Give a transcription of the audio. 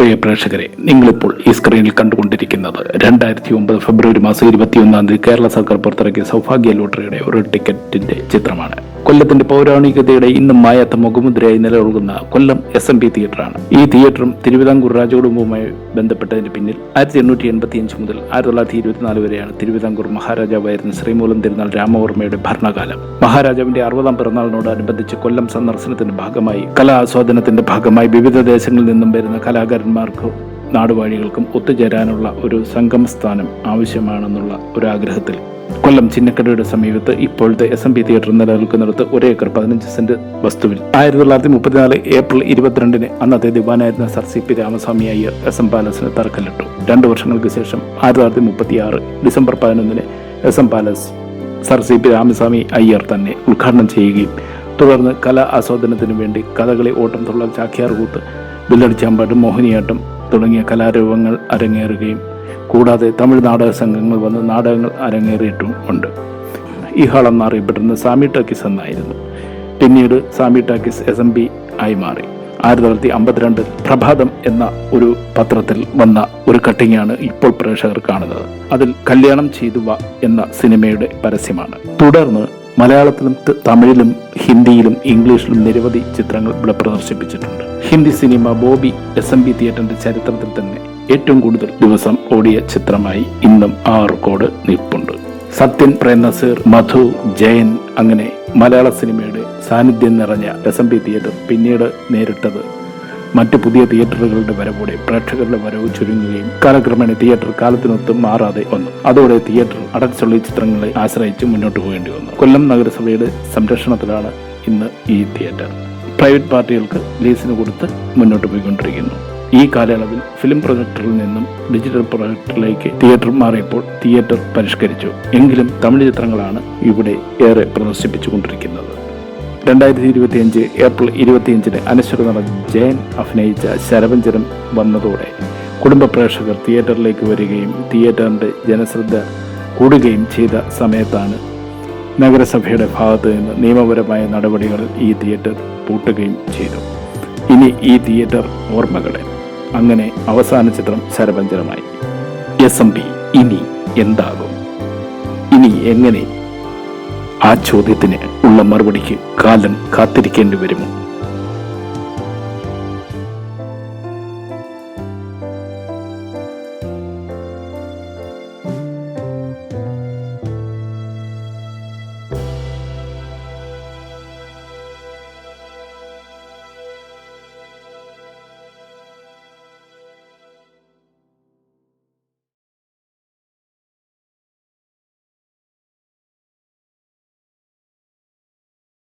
പ്രിയ പ്രേക്ഷകരെ നിങ്ങളിപ്പോൾ ഈ സ്ക്രീനിൽ കണ്ടുകൊണ്ടിരിക്കുന്നത് രണ്ടായിരത്തി ഒമ്പത് ഫെബ്രുവരി മാസം ഇരുപത്തിയൊന്നാം തീയതി കേരള സർക്കാർ പുറത്തിറക്കിയ സൗഭാഗ്യ ലോട്ടറിയുടെ ഒരു ടിക്കറ്റിന്റെ ചിത്രമാണ്. കൊല്ലത്തിന്റെ പൗരാണികതയുടെ ഇന്നും മായാത്ത മുഖമുദ്രയായി നിലകൊള്ളുന്ന കൊല്ലം എസ് എം പി തിയേറ്ററാണ്. ഈ തിയേറ്ററും തിരുവിതാംകൂർ രാജകുടുംബവുമായി ബന്ധപ്പെട്ടതിന് പിന്നിൽ ആയിരത്തി എണ്ണൂറ്റി എൺപത്തി അഞ്ച് മുതൽ ആയിരത്തി തൊള്ളായിരത്തി ഇരുപത്തിനാല് വരെയാണ് തിരുവിതാംകൂർ മഹാരാജാവായിരുന്ന ശ്രീമൂലം തിരുനാൾ രാമവർമ്മയുടെ ഭരണകാലം. മഹാരാജാവിന്റെ അറുപതാം പിറന്നാളിനോടനുബന്ധിച്ച് കൊല്ലം സന്ദർശനത്തിന്റെ ഭാഗമായി കലാ ആസ്വാദനത്തിന്റെ ഭാഗമായി വിവിധ ദേശങ്ങളിൽ നിന്നും വരുന്ന കലാകാരന്മാർക്ക് നാടുവാഴികൾക്കും ഒത്തുചേരാനുള്ള ഒരു സംഗമസ്ഥാനം ആവശ്യമാണെന്നുള്ള ഒരു ആഗ്രഹത്തിൽ കൊല്ലം ചിന്നക്കടയുടെ സമീപത്ത് ഇപ്പോഴത്തെ എസ് എം പി തിയേറ്റർ നിലനിൽക്കുന്നിടത്ത് ഒരു ഏക്കർ പതിനഞ്ച് സെന്റ് വസ്തുവിൽ. ആയിരത്തി തൊള്ളായിരത്തി മുപ്പത്തിനാല് ഏപ്രിൽ ഇരുപത്തിരണ്ടിന് അന്നത്തെ ദിവാനായിരുന്ന sir C P Ramaswamy Iyer S M പാലസിന് തറക്കല്ലിട്ടു. രണ്ടു വർഷങ്ങൾക്ക് ശേഷം ആയിരത്തി തൊള്ളായിരത്തി മുപ്പത്തി ആറ് ഡിസംബർ പതിനൊന്നിന് S M palace sir C P Ramaswamy Iyer തന്നെ ഉദ്ഘാടനം ചെയ്യുകയും തുടർന്ന് കലാ ആസ്വാദനത്തിനു വേണ്ടി കഥകളി ഓട്ടം തുള്ളൽ ചാക്യാർകൂത്ത് വില്ലടിച്ചാമ്പാട്ട് മോഹിനിയാട്ടം തുടങ്ങിയ കലാരൂപങ്ങൾ അരങ്ങേറുകയും കൂടാതെ തമിഴ് നാടക സംഘങ്ങൾ വന്ന് നാടകങ്ങൾ അരങ്ങേറിയിട്ടും ഉണ്ട്. ഹാൾ എന്നറിയപ്പെടുന്നത് സാമി ടാക്കിസ് എന്നായിരുന്നു. പിന്നീട് Sami talkies S M B ആയി മാറി. ആയിരത്തി തൊള്ളായിരത്തി അമ്പത്തിരണ്ടിൽ പ്രഭാതം എന്ന ഒരു പത്രത്തിൽ വന്ന ഒരു കട്ടിങ്ങാണ് ഇപ്പോൾ പ്രേക്ഷകർ കാണുന്നത്. അതിൽ കല്യാണം ചെയ്തു എന്ന സിനിമയുടെ പരസ്യമാണ്. തുടർന്ന് മലയാളത്തിലും തമിഴിലും ഹിന്ദിയിലും ഇംഗ്ലീഷിലും നിരവധി ചിത്രങ്ങൾ ഇവിടെ പ്രദർശിപ്പിച്ചിട്ടുണ്ട്. Hindi cinema Bobby S M B തിയേറ്ററിന്റെ ചരിത്രത്തിൽ തന്നെ ഏറ്റവും കൂടുതൽ ദിവസം ഓടിയ ചിത്രമായി ഇന്നും ആ റെക്കോർഡ് നിൽപ്പുണ്ട്. സത്യൻ പ്രേംനസീർ മധു ജയൻ അങ്ങനെ മലയാള സിനിമയുടെ സാന്നിധ്യം നിറഞ്ഞ എസ് എം പി തിയേറ്റർ പിന്നീട് നേരിട്ടത്. മറ്റ് പുതിയ തിയേറ്ററുകളുടെ വരവോടെ പ്രേക്ഷകരുടെ വരവ് ചുരുങ്ങുകയും കാലക്രമേണ തിയേറ്റർ കാലത്തിനൊത്തും മാറാതെ വന്നു. അതോടെ തിയേറ്റർ അടച്ചുള്ള ചിത്രങ്ങളെ ആശ്രയിച്ച് മുന്നോട്ട് പോകേണ്ടി വന്നു. കൊല്ലം നഗരസഭയുടെ സംരക്ഷണത്തിലാണ് ഇന്ന് ഈ തിയേറ്റർ. പ്രൈവറ്റ് പാർട്ടികൾക്ക് ലീസിന് കൊടുത്ത് മുന്നോട്ട് പോയിക്കൊണ്ടിരിക്കുന്നു. ഈ കാലയളവിൽ ഫിലിം പ്രൊജക്ടറിൽ നിന്നും ഡിജിറ്റൽ പ്രൊജക്ടറിലേക്ക് തിയേറ്റർ മാറിയപ്പോൾ തിയേറ്റർ പരിഷ്കരിച്ചു. എങ്കിലും തമിഴ് ചിത്രങ്ങളാണ് ഇവിടെ ഏറെ പ്രദർശിപ്പിച്ചുകൊണ്ടിരിക്കുന്നത്. രണ്ടായിരത്തി ഇരുപത്തിയഞ്ച് ഏപ്രിൽ ഇരുപത്തിയഞ്ചിന് അനശ്വര നടൻ ജയൻ അഭിനയിച്ച ശരവഞ്ചരം വന്നതോടെ കുടുംബ പ്രേക്ഷകർ തിയേറ്ററിലേക്ക് വരികയും തിയേറ്ററിന്റെ ജനശ്രദ്ധ കൂടുകയും ചെയ്ത സമയത്താണ് നഗരസഭയുടെ ഭാഗത്ത് നിന്ന് നിയമപരമായ നടപടികൾ ഈ തിയേറ്റർ പൂട്ടുകയും ചെയ്തു. ഇനി ഈ തിയേറ്റർ ഓർമ്മകളെ. അങ്ങനെ അവസാന ചിത്രം ശരപഞ്ചരമായി എസ് എം പി ഇനി എന്താകും? ഇനി എങ്ങനെ? ആ ചോദ്യത്തിന് ഉള്ള മറുപടിക്ക് കാലം കാത്തിരിക്കേണ്ടി വരുമോ?